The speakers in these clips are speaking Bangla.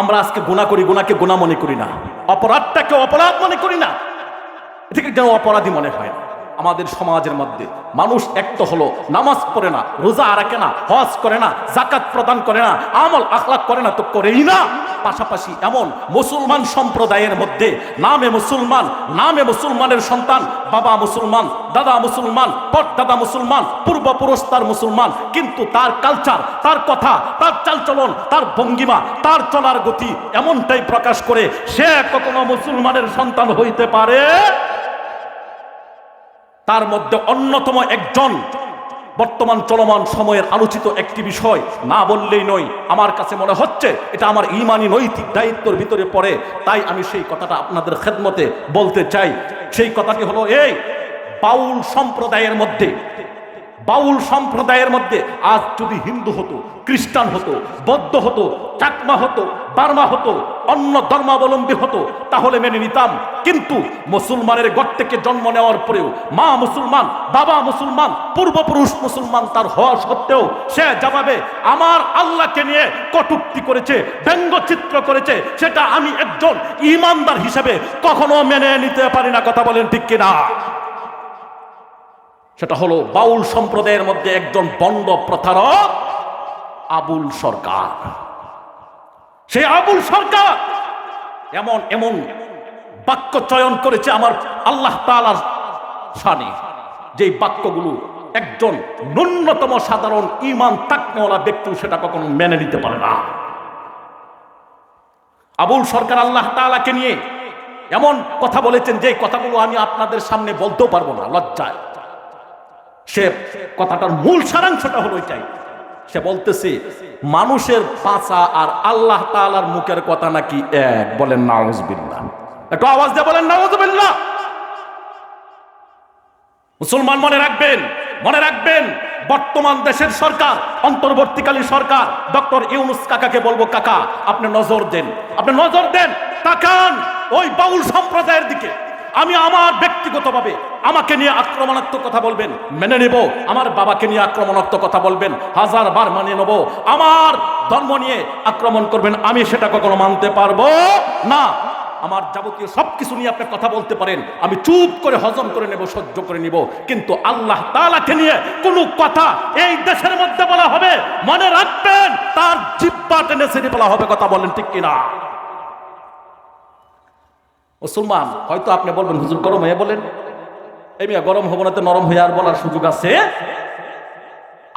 আমরা আজকে গুণা করি গুণাকে গুণা মনে করি না। অপরাধটাকে অপরাধ মনে করি না। এটাকে যেন অপরাধী মনে হয় না। আমাদের সমাজের মধ্যে মানুষ এক তো হলো নামাজ পড়ে না, রোজা রাখে না, হজ করে না জাকাত প্রদান করে না, আমল আখলাক করে না, তো করেই না। পাশাপাশি এমন মুসলমান সম্প্রদায়ের মধ্যে নামে মুসলমান, নামে মুসলমানের সন্তান, বাবা মুসলমান, দাদা মুসলমান পট দাদা মুসলমান, পূর্বপুরুষ মুসলমান, কিন্তু তার কালচার তার কথা চালচলন তার ভঙ্গিমা, তার চলার গতি এমনটাই প্রকাশ করে সে কখনো মুসলমানের সন্তান হইতে পারে? তার মধ্যে অন্যতম একজন বর্তমান চলমান সময়ের আলোচিত একটি বিষয়, না বললেই নয়, আমার কাছে মনে হচ্ছে এটা আমার ইমানি নৈতিক দায়িত্বর ভিতরে পড়ে, তাই আমি সেই কথাটা আপনাদের খেদমতে বলতে চাই। সেই কথাটি হলো এই, বাউল সম্প্রদায়ের মধ্যে বাউল সম্প্রদায়ের মধ্যে আজ যদি হিন্দু হতো, খ্রিস্টান হতো, বৌদ্ধ হতো, চাকমা হতো, বার্মা হতো, অন্য ধর্মাবলম্বী হতো, তাহলে মেনে নিতাম। কিন্তু মুসলমানের গড় থেকে জন্ম নেওয়ার পরেও মা মুসলমান, বাবা মুসলমান, পূর্বপুরুষ মুসলমান তার হওয়া সত্ত্বেও সে জবাবে আমার আল্লাহকে নিয়ে কটুক্তি করেছে, ব্যঙ্গচিত্র করেছে, সেটা আমি একজন ইমানদার হিসেবে কখনো মেনে নিতে পারি না। কথা বলেন ঠিক কিনা? সেটা হলো বাউল সম্প্রদায়ের মধ্যে একজন বন্ড প্রতারক, আবুল সরকার। সেই আবুল সরকার এমন এমন বাক্য চয়ন করেছে আমার আল্লাহ তালার সানে যেই বাক্যগুলো একজন ন্যূনতম সাধারণ ইমান তাকনেওয়ালা ব্যক্তিও সেটা কখনো মেনে নিতে পারে না। আবুল সরকার আল্লাহ তালাকে নিয়ে এমন কথা বলেছেন যে কথাগুলো আমি আপনাদের সামনে বলতেও পারব না, লজ্জায়। সে কথাটার মূল সারাংশটা হলো এটাই। সে বলতেছে, মানুষের পাঁচা আর আল্লাহ তালার মুখের কথা নাকি এক? বলেন নাউজবিল্লাহ একটু আওয়াজ দিয়ে বলেন নাউজবিল্লাহ মুসলমান মনে রাখবেন মনে রাখবেন, বর্তমান দেশের সরকার, অন্তর্বর্তীকালীন সরকার, ডক্টর ইউনুস কাকাকে বলব, কাকা, আপনি নজর দেন। আপনি নজর দেন, তাকান ওই বাউল সম্প্রদায়ের দিকে। আমি আমার ব্যক্তিগতভাবে আমাকে নিয়ে আক্রমণাত্মক কথা বলবেন, মেনে নেব। আমার বাবাকে নিয়ে আক্রমণাত্মক কথা বলবেন, হাজার বার মানিয়ে নেব। আমার ধর্ম নিয়ে আক্রমণ করবেন, আমি সেটা কখনো মানতে পারব না। আমার যাবতীয় সব কিছু নিয়ে আপনি কথা বলতে পারেন, আমি চুপ করে হজম করে নেব, সহ্য করে নিব। কিন্তু আল্লাহ তালাকে নিয়ে কোনো কথা এই দেশের মধ্যে বলা হবে, মনে রাখবেন, তার জিব্বা টেনে ছেড়ে বলা হবে কথা বলেন ঠিক কিনা? মুসলমান, হয়তো আপনি বলবেন, হুজুর, গরম হয়ে বলেন? এই মিয়া, গরম হব না তো নরম হয়ে আর বলার সুযোগ আছে?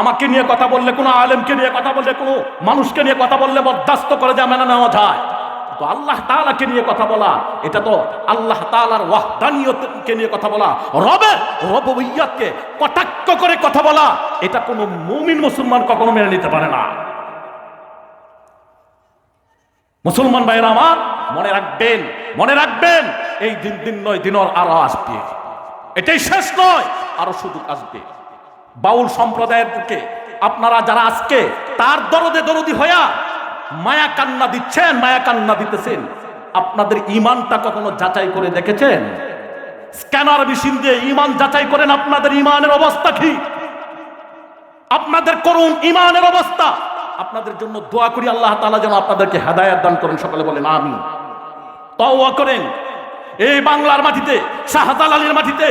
আমাকে নিয়ে কথা বললে কোনো আলেমকে নিয়ে কথা বললে, কোনো মানুষকে নিয়ে কথা বললে বরদাস্ত করে যা মেনে নেওয়া যায়। আল্লাহ তাআলাকে নিয়ে কথা বলা, এটা তো আল্লাহ তাআলার ওয়াহদানিয়তকে নিয়ে কথা বলা রবের রবইয়াতকে কটাক্ষ করে কথা বলা, এটা কোনো মুমিন মুসলমান কখনো মেনে নিতে পারে না। মুসলমান ভাইরা আমার মনে রাখবেন মনে রাখবেন, এই দিন দিন নয়, দিনর আরও আসবে। এটাই শেষ নয়, আরও সুযোগ আসবে। বাউল সম্প্রদায়ের দিকে আপনারা যারা আজকে তার দরদে দরদি হইয়া মায়া কান্না দিচ্ছেন, মায়া কান্না দিতেছেন, আপনাদের ইমানটা কখনো যাচাই করে দেখেছেন? স্ক্যানার মেশিন দিয়ে ইমান যাচাই করেন, আপনাদের ইমানের অবস্থা কি? আপনাদের করুন ইমানের অবস্থা আপনাদের জন্য দোয়া করি, আল্লাহ তালা যেন আপনাদেরকে হেদায়াত দান করেন। সকালে বলেন আমি তওয়া করেন। এই বাংলার মাটিতে, শাহজালালের মাটিতে,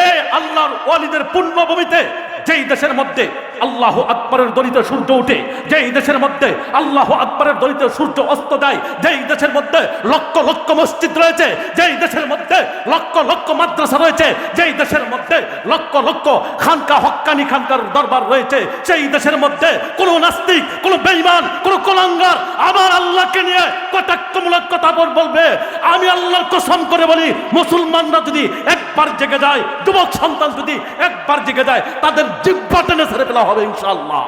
এই আল্লাহর ওয়ালিদের পুণ্যভূমিতে যেই দেশের মধ্যে আল্লাহ আকবরের দলিত সূর্য উঠে, যেই দেশের মধ্যে আল্লাহ আকবরের দলিত সূর্য অস্ত যায়, যেই দেশের মধ্যে লক্ষ লক্ষ মসজিদ রয়েছে, যেই দেশের মধ্যে লক্ষ লক্ষ মাদ্রাসা রয়েছে, যেই দেশের মধ্যে লক্ষ লক্ষ খানকা হক্কানি খানকার দরবার রয়েছে, সেই দেশের মধ্যে কোনো নাস্তিক, কোনো বেঈমান, কোনো কোলাঙ্গার আমার আল্লাহকে নিয়ে কটাক্ষমূলক কথা বলবে। আমি আল্লাহর কসম করে বলি, মুসলমানরা যদি একবার জেগে যায়, যুবক সন্তান যদি একবার জেগে যায়, তাদের জিব্বা টেনে ছেড়ে ফেলা হবে ইনশাল্লাহ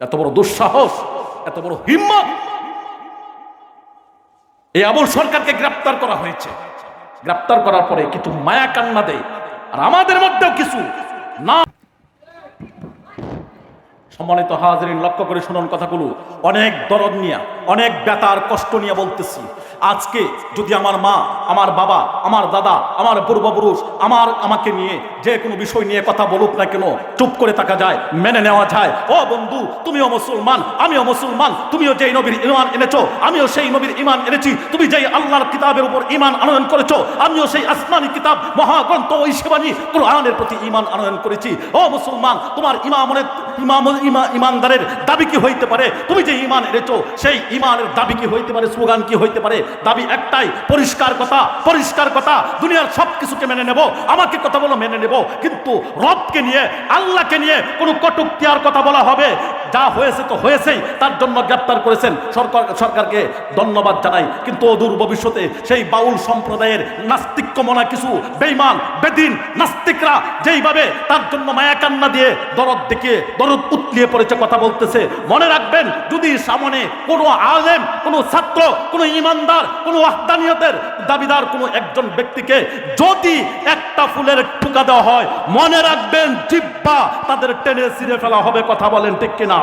এত বড় দুঃসাহস, এত বড় হিম্মত। এই আবুল সরকারকে গ্রেপ্তার করা হয়েছে। গ্রেপ্তার করার পরে কিছু মায়া কান্না দেয়। আর আমাদের মধ্যেও কিছু না সম্মানিত হাজরিন, লক্ষ্য করে শুনুন কথাগুলো। অনেক দরদ নিয়া, অনেক ব্যথার কষ্ট নিয়ে বলতেছি। আজকে যদি আমার মা, আমার বাবা, আমার দাদা, আমার পূর্বপুরুষ, আমার, আমাকে নিয়ে যে কোনো বিষয় নিয়ে কথা বলুক না কেন, চুপ করে থাকা যায়, মেনে নেওয়া যায়। ও বন্ধু, তুমিও মুসলমান, আমিও মুসলমান, তুমিও যেই নবীর ইমান এনেছো, আমিও সেই নবীর ইমান এনেছি, তুমি যেই আল্লাহর কিতাবের উপর ইমান আনয়ন করেছ, আমিও সেই আসমানি কিতাব, মহাগ্রন্থ ঐশবানী কোরআনের প্রতি ইমান আনয়ন করেছি। ও মুসলমান, তোমার ইমামনের ইমাম ইমা, ইমানদারের দাবি কি হইতে পারে? তুমি যে ইমান এনেছো, সেই ইমানের দাবি কি হইতে পারে? স্লোগান কি হইতে পারে? দাবি একটাই, পরিষ্কার কথা পরিষ্কার কথা, দুনিয়ার সব কিছুকে মেনে নেব, আমাকে কথা বলো, মেনে নেব। কিন্তু রবকে নিয়ে, আল্লাহকে নিয়ে কোনো কটুক্তি আর কথা বলা হবে। যা হয়েছে তো হয়েছেই, তার জন্য গ্রেপ্তার করেছেন সরকার, সরকারকে ধন্যবাদ জানাই। কিন্তু অদূর ভবিষ্যতে সেই বাউল সম্প্রদায়ের নাস্তিক্য মনা কিছু বেইমান বেদিন, নাস্তিকরা যেইভাবে তার জন্য মায়া কান্না দিয়ে দরদ দেখিয়ে দরদ উতলিয়ে পড়েছে, কথা বলতেছে। মনে রাখবেন, যদি সামনে কোনো আলেম, কোনো ছাত্র, কোনো ইমানদার, কোনো ওয়াহদানিয়তের দাবিদার কোনো একজন ব্যক্তিকে যদি একটা ফুলের টুকা দেওয়া হয়, মনে রাখবেন জিব্বা তাদের টেনে ছিঁড়ে ফেলা হবে, কথা বলেন ঠিক কিনা?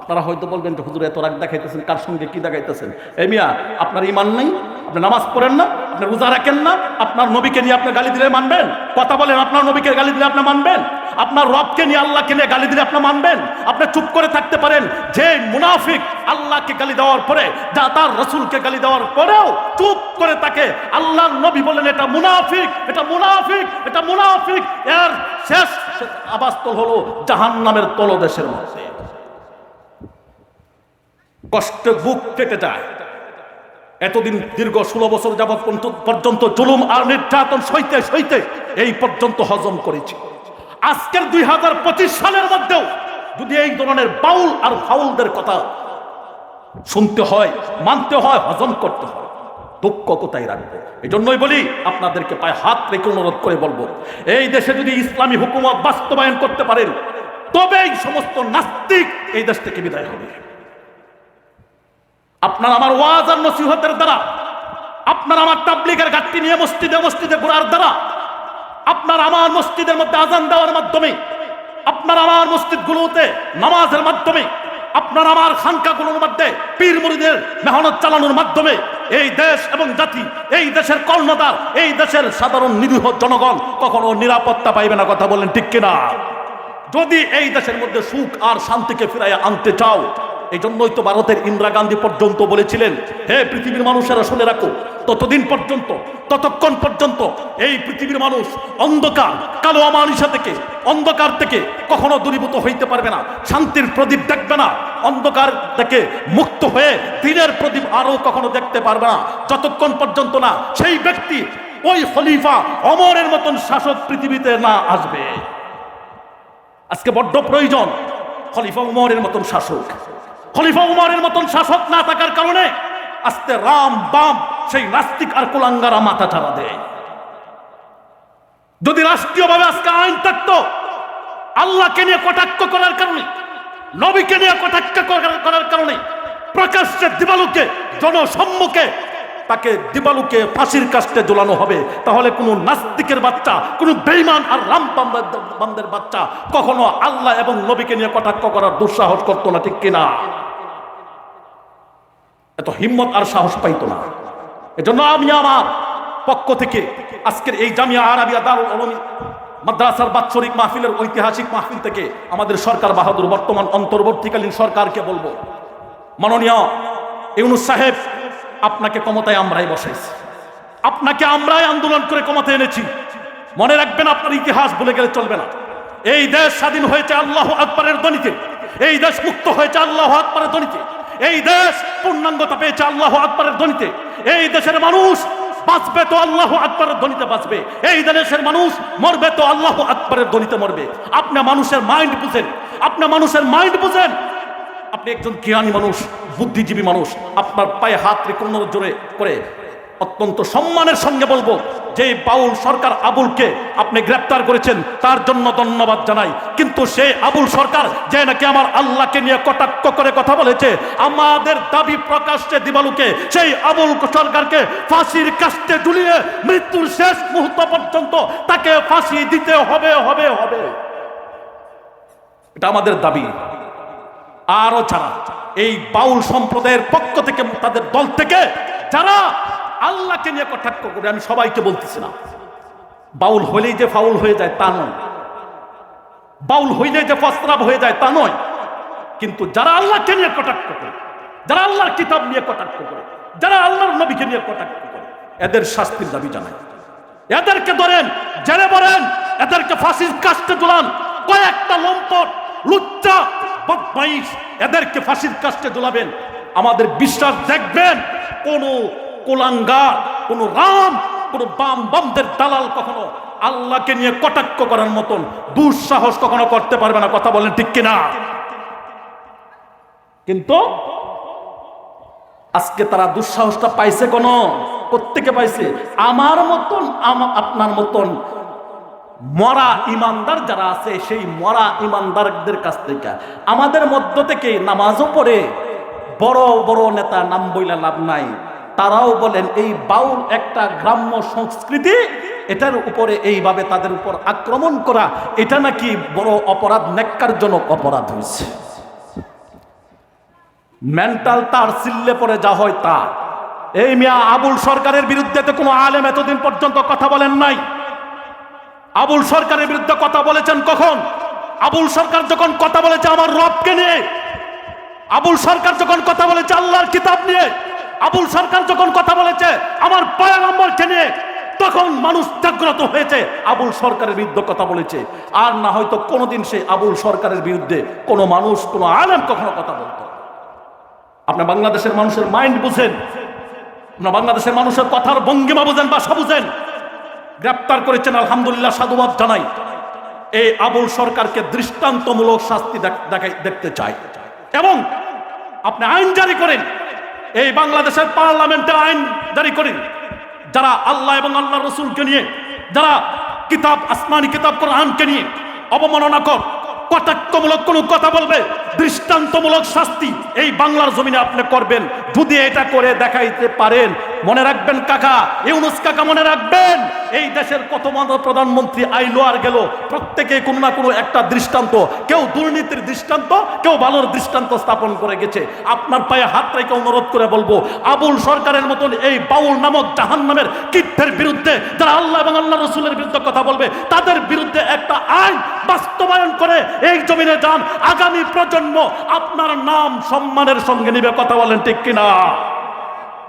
আপনারা হয়তো বলবেন যে, হুজুর, এত রাগ দেখাইতেছেন, কার সঙ্গে কি দেখাইতেছেন? এই মিয়া, আপনার ইমান নেই, আপনি নামাজ পড়েন না, আপনি রোজা রাখেন না, আপনার নবীকে নিয়ে আপনি গালি দিলে মানবেন? কথা বলেন, আপনার নবীকে গালি দিলে আপনি মানবেন? আপনার রবকে নিয়ে আল্লাহকে নিয়ে গালি দিলে আপনি মানবেন? আপনি চুপ করে থাকতে পারেন। যে মুনাফিক আল্লাহকে গালি দেওয়ার পরে, যা তার রসুলকে গালি দেওয়ার পরেও চুপ করে তাকে আল্লাহ নবী বলেন, এটা মুনাফিক এটা মুনাফিক এটা মুনাফিক। এর শেষ আবাস্তল হলো জাহান্নামের তলদেশের মধ্যে। কষ্টে বুক কেটে যায়। এতদিন দীর্ঘ ষোলো বছর যাবৎ পর্যন্ত জুলুম আর নির্যাতন সইতে সইতে এই পর্যন্ত হজম করেছি। আজকের দুই হাজার পঁচিশ সালের মধ্যেও যদি এই ধরনের বাউল আর ফাউলদের কথা শুনতে হয়, মানতে হয়, হজম করতে হয়, দুঃখ কোথায় রাখব? এই জন্যই বলি, আপনাদেরকে পায়ে হাত রেখে অনুরোধ করে বলব, এই দেশে যদি ইসলামী হুকুমত বাস্তবায়ন করতে পারেন, তবেই সমস্ত নাস্তিক এই দেশ থেকে বিদায় হবে। আপনার আমার ওয়াজ আর নসিহতের দ্বারা, আপনার আমার তাবলিগের ঘাটতি নিয়ে মসজিদে মসজিদে ঘোরার দ্বারা আপনার আমার মসজিদের মধ্যে আজান দেওয়ার মাধ্যমে, আপনার আমার মসজিদগুলোতে নামাজের মাধ্যমে, আপনার আমার খানকাগুলোর মধ্যে পীর মুরিদের মেহনত চালানোর মাধ্যমে এই দেশ এবং জাতি, এই দেশের কর্ণদার এই দেশের সাধারণ নিরীহ জনগণ কখনো নিরাপত্তা পাইবে না কথা বলেন ঠিক কিনা? যদি এই দেশের মধ্যে সুখ আর শান্তিকে ফিরাইয়া আনতে চাও এই জন্যই তো ভারতের ইন্দিরা গান্ধী পর্যন্ত বলেছিলেন, হে পৃথিবীর মানুষেরা শুনে রাখো, ততদিন পর্যন্ত, ততক্ষণ পর্যন্ত এই পৃথিবীর মানুষ অন্ধকার, কালো অমানুষা থেকে, অন্ধকার থেকে কখনো দূরীভূত হইতে পারবে না, শান্তির প্রদীপ দেখবে না, অন্ধকার থেকে মুক্ত হয়ে দিনের প্রদীপ আরও কখনো দেখতে পারবে না, যতক্ষণ পর্যন্ত না সেই ব্যক্তি ওই খলিফা অমরের মতন শাসক পৃথিবীতে না আসবে। আজকে বড্ড প্রয়োজন খলিফা উমরের মতন শাসক। খলিফা উমরের মতন শাসক না থাকার কারণে আস্তে রাম বাম সেই নাস্তিক আর কুলাঙ্গারা মাথা চারা দেয়। যদি রাষ্ট্রীয়ভাবে আজকে আইন থাকতো, আল্লাহকে নিয়ে কটাক্ষ করার কারণে, নবীকে নিয়ে কটাক্ষ করার- কারণে প্রকাশ্যে দিবালুকে, জনসম্মুখে তাকে দিবালুকে ফাঁসির কাস্টে ঝোলানো হবে, তাহলে কোনো নাস্তিকের বাচ্চা, কোনো বেইমান আর রাম বান্দের বাচ্চা কখনো আল্লাহ এবং নবীকে নিয়ে কটাক্ষ করার দুঃসাহস করতো না, ঠিক কিনা? এত হিম্মত আর সাহস পাইতো না। এজন্য আমি আমার পক্ষ থেকে আজকের এই জামিয়া আরাবিয়া দারুল মাদ্রাসার বাৎসরিক মাহফিলের ঐতিহাসিক মাহফিল থেকে আমাদের সরকার বাহাদুর বর্তমান অন্তর্বর্তীকালীন সরকারকে বলব। মাননীয় ইউনুস সাহেব, আপনাকে ক্ষমতায় আমরাই বসাইছি। আপনাকে আমরাই আন্দোলন করে ক্ষমতায় এনেছি। মনে রাখবেন আপনার ইতিহাস ভুলে গেলে চলবে না। এই দেশ স্বাধীন হয়েছে আল্লাহ আকবরের দনিতে এই দেশ মুক্ত হয়েছে আল্লাহ আকবরের দনিতে এই দেশ পূর্ণাঙ্গতা পেয়েছে আল্লাহ আকবরের ধ্বনিতে। এই দেশের মানুষ বাঁচবে তো আল্লাহ আকবরের দনিতে বাঁচবে। এই দেশের মানুষ মরবে তো আল্লাহ আকবরের দনিতে মরবে। আপনি মানুষের মাইন্ড বুঝেন। আপনি মানুষের মাইন্ড বুঝেন। আপনি একজন জ্ঞানী মানুষ, বুদ্ধিজীবী মানুষ। আপনার পায়ে হাত অনুরোধ জোরে করে অত্যন্ত সম্মানের সঙ্গে বলব যে বাউল সরকার আবুলকে আপনি গ্রেপ্তার করেছেন, তার জন্য ধন্যবাদ জানাই। কিন্তু সেই আবুল সরকার যে নাকি আমার আল্লাহকে নিয়ে কটাক্ষ করে কথা বলেছে, আমাদের দাবি প্রকাশ্যে দিবালুকে সেই আবুল সরকারকে ফাঁসির কাস্তে ঝুলিয়ে মৃত্যুর শেষ মুহূর্ত পর্যন্ত তাকে ফাঁসি দিতে হবে হবে হবে। এটা আমাদের দাবি। আরও যারা এই বাউল সম্প্রদায়ের পক্ষ থেকে তাদের দল থেকে যারা আল্লাহকে নিয়ে কটাক্ষ করে আমি সবাইকে বলতেছি না। বাউল হলেই যে ফাউল হয়ে যায় তা নয়। বাউল হইলে যে ফসরাব হয়ে যায় তা নয়। কিন্তু যারা আল্লাহকে নিয়ে কটাক্ষ করে, যারা আল্লাহর কিতাব নিয়ে কটাক্ষ করে, যারা আল্লাহর নবীকে নিয়ে কটাক্ষ করে, এদের শাস্তির দাবি জানায় এদেরকে ধরেন, জেলে বলেন এদেরকে ফাঁসির কাস্টে ঝুলান কয়েকটা লম্পট, লুচ্চা, বদমাইশ, এদেরকে ফাঁসির কাস্টে ঝুলাবেন আমাদের বিশ্বাস দেখবেন, কোন কোলাঙ্গার, কোন রাম, কোন বাম বামদের দালাল কখনো আল্লাহকে নিয়ে কটাক্ষ করার মতন দুঃসাহস কখনো করতে পারবে না, কথা বলেন ঠিক কিনা? কিন্তু আজকে তারা দুঃসাহসটা পাইছে কোন? প্রত্যেকে পাইছে? আমার মতন আপনার মতন মরা ইমানদার যারা আছে, সেই মরা ইমানদারদের কাছ থেকে। আমাদের মধ্য থেকে নামাজও পড়ে, বড় বড় নেতা নাম বইলা লাভ নাই। তারাও বলেন, এই বাউল একটা গ্রাম্য সংস্কৃতি, এটার উপরে এইভাবে তাদের উপর আক্রমণ করা, এটা নাকি বড় অপরাধ নেককারজনক অপরাধ হয়েছে। মেন্টাল তার সিল্লে পড়ে যা হয় তা। এই মিয়া আবুল সরকারের বিরুদ্ধে তো কোনো আলেম এতদিন পর্যন্ত কথা বলেন নাই। আবুল সরকারের বিরুদ্ধে কথা বলেছেন কখন? আবুল সরকার যখন কথা বলেছে আমার রবকে নিয়ে, আবুল সরকার যখন কথা বলেছে আল্লাহর কিতাব নিয়ে আবুল সরকার যখন কথা বলেছে, আমার পয়গম্বরকে নিয়ে তখন মানুষ জাগ্রত হয়েছে, আবুল সরকারের বিরুদ্ধে কথা বলেছে। আর না হয়তো কোনোদিন সে আবুল সরকারের বিরুদ্ধে কোনো মানুষ, কোনো আলেম কখনো কথা বলতো। আপনার বাংলাদেশের মানুষের মাইন্ড বুঝেন। আপনার বাংলাদেশের মানুষের কথার ভঙ্গিমা বুঝেন, ভাষা বুঝেন। গ্রেপ্তার করেছেন, আলহামদুলিল্লাহ, সাধুবাদ জানাই। এই আবুল সরকারকে দৃষ্টান্তমূলক শাস্তি দেখতে চাই। এবং আপনি আইন জারি করেন। এই বাংলাদেশের পার্লামেন্টে আইন জারি করেন যারা আল্লাহ এবং আল্লাহ রসুলকে নিয়ে, যারা কিতাব, আসমানি কিতাব, কোরআনকে নিয়ে অবমাননা কর, কটাক্ষমূলক কোনো কথা বলবে দৃষ্টান্তমূলক শাস্তি এই বাংলার জমিনে আপনি করবেন। যদি এটা করে দেখাইতে পারেন, মনে রাখবেন কাকা, ইউনুস কাকা মনে রাখবেন, এই দেশের কত প্রধানমন্ত্রী আইলো আর গেল। প্রত্যেকে কোনো না কোনো একটা দৃষ্টান্ত, কেউ দুর্নীতির দৃষ্টান্ত, কেউ ভালোর দৃষ্টান্ত স্থাপন করে গেছে। আপনার পায়ে হাত রেখে অনুরোধ করে বলব, আবুল সরকারের মতন এই বাউল নামক জাহান নামের কীর্তের বিরুদ্ধে যারা আল্লাহ এবং আল্লাহ রসুলের বিরুদ্ধে কথা বলবে, তাদের বিরুদ্ধে একটা আইন বাস্তবায়ন করে এই জমিনে যান। আগামী প্রজন্ম আপনার নাম সম্মানের সঙ্গে নিবে, কথা বলেন ঠিক কিনা?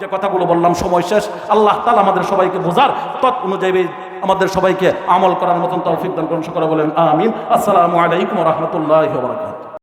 যে কথাগুলো বললাম সময় শেষ, আল্লাহ তালা আমাদের সবাইকে বোঝার তৎ অনুযায়ী আমাদের সবাইকে আমল করার মতন তৌফিক দান করুন। বলেন, আমিন। আসসালামু আলাইকুম রহমতুল্লাহ বরকাত